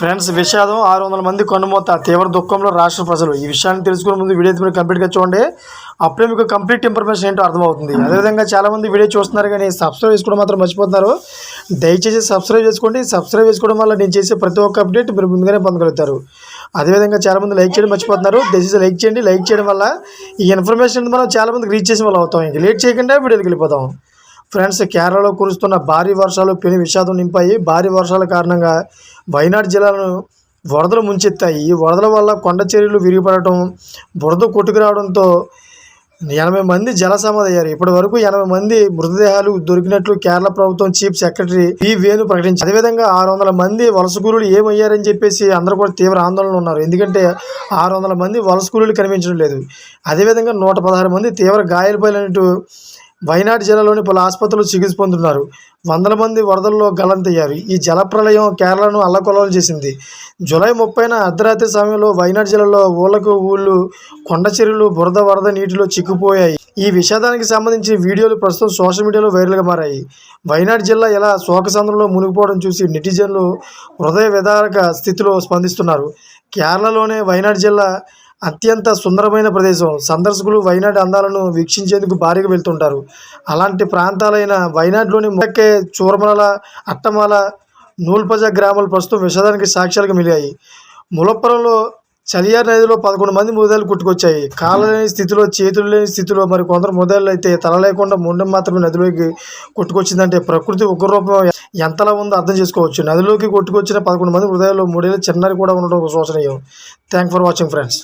Friends విషాదం ఆరు వందల మంది కన్నుమూత తీవ్ర దుఃఖంలో రాష్ట్ర ప్రజలు. ఈ విషయాన్ని తెలుసుకునే ముందు వీడియో మీరు కంప్లీట్గా చూడండి. అప్పుడే మీకు కంప్లీట్ ఇన్ఫర్మేషన్ ఏంటో అర్థమవుతుంది. అదేవిధంగా చాలా మంది వీడియో చూస్తున్నారు కానీ సబ్స్క్రైబ్ చేసుకోవడం మాత్రం మర్చిపోతున్నారు. దయచేసి సబ్స్క్రైబ్ చేసుకోండి. సబ్స్క్రైబ్ చేసుకోవడం వల్ల నేను చేసే ప్రతి ఒక్క అప్డేట్ మీరు ముందుగానే పొందగలుగుతారు. అదేవిధంగా చాలామంది లైక్ చేయడం మర్చిపోతున్నారు. దయచేసి లైక్ చేయండి. లైక్ చేయడం వల్ల ఈ ఇన్ఫర్మేషన్ మనం చాలామందికి రీచ్ చేసే వాళ్ళు అవుతాం. ఇంక లేట్ చేయకుండా వీడియోకి వెళ్ళిపోతాం. ఫ్రెండ్స్ కేరళలో కురుస్తున్న భారీ వర్షాలు పెను విషాదం నింపాయి. భారీ వర్షాల కారణంగా వయనాడు జిల్లాను వరదలు ముంచెత్తాయి. ఈ వరదల వల్ల కొండ చర్యలు విరిగిపడటం బురద కొట్టుకురావడంతో ఎనభై మంది జల ఇప్పటి వరకు ఎనభై మంది మృతదేహాలు దొరికినట్లు కేరళ ప్రభుత్వం చీఫ్ సెక్రటరీ పి. వేణు ప్రకటించారు అదేవిధంగా ఆరు వందల మంది వలస కూలీలు ఏమయ్యారని చెప్పేసి అందరూ కూడా తీవ్ర ఆందోళన ఉన్నారు. ఎందుకంటే ఆరు వందల మంది వలస కూలీలు కనిపించడం లేదు. అదేవిధంగా నూట పదహారు మంది తీవ్ర గాయాలపైనట్టు వయనాడు జిల్లాలోని పలు ఆసుపత్రులు చికిత్స పొందుతున్నారు. వందల మంది వరదల్లో గలంతయ్యారు ఈ జలప్రలయం కేరళను అల్లకొల్లలు చేసింది. జూలై ముప్పైన అర్ధరాత్రి సమయంలో వయనాడు జిల్లాలో ఊళ్ళకు ఊళ్ళు కొండ చెరువులు బురద వరద నీటిలో చిక్కుపోయాయి. ఈ విషాదానికి సంబంధించిన వీడియోలు ప్రస్తుతం సోషల్ మీడియాలో వైరల్గా మారాయి. వయనాడు జిల్లా ఇలా శోకసంద్రంలో మునిగిపోవడం చూసి నెటిజన్లు హృదయ విదారక స్థితిలో స్పందిస్తున్నారు. కేరళలోనే వయనాడు జిల్లా అత్యంత సుందరమైన ప్రదేశం. సందర్శకులు వైనాడ్ అందాలను వీక్షించేందుకు భారీగా వెళ్తుంటారు. అలాంటి ప్రాంతాలైన వైనాడ్లోని ముక్కే చూరమల అట్టమాల నూల్పజ గ్రామాలు ప్రస్తుతం విషాదానికి సాక్ష్యాలుగా మిలిగాయి ములప్పురంలో చలియార్ నదిలో పదకొండు మంది మృదాలు కొట్టుకొచ్చాయి. కాళ్ళ లేని స్థితిలో చేతులు లేని స్థితిలో మరి కొందరు మృదాలు అయితే తల లేకుండా ముండం మాత్రమే నదిలోకి కొట్టుకొచ్చిందంటే ప్రకృతి ఉగ్రరూపం ఎంతలా ఉందో అర్థం చేసుకోవచ్చు. నదిలోకి కొట్టుకొచ్చిన పదకొండు మంది మృదాల్లో మూడేళ్ళ చిన్నారి కూడా ఉండడం ఒక శోచనీయం. Thank for watching friends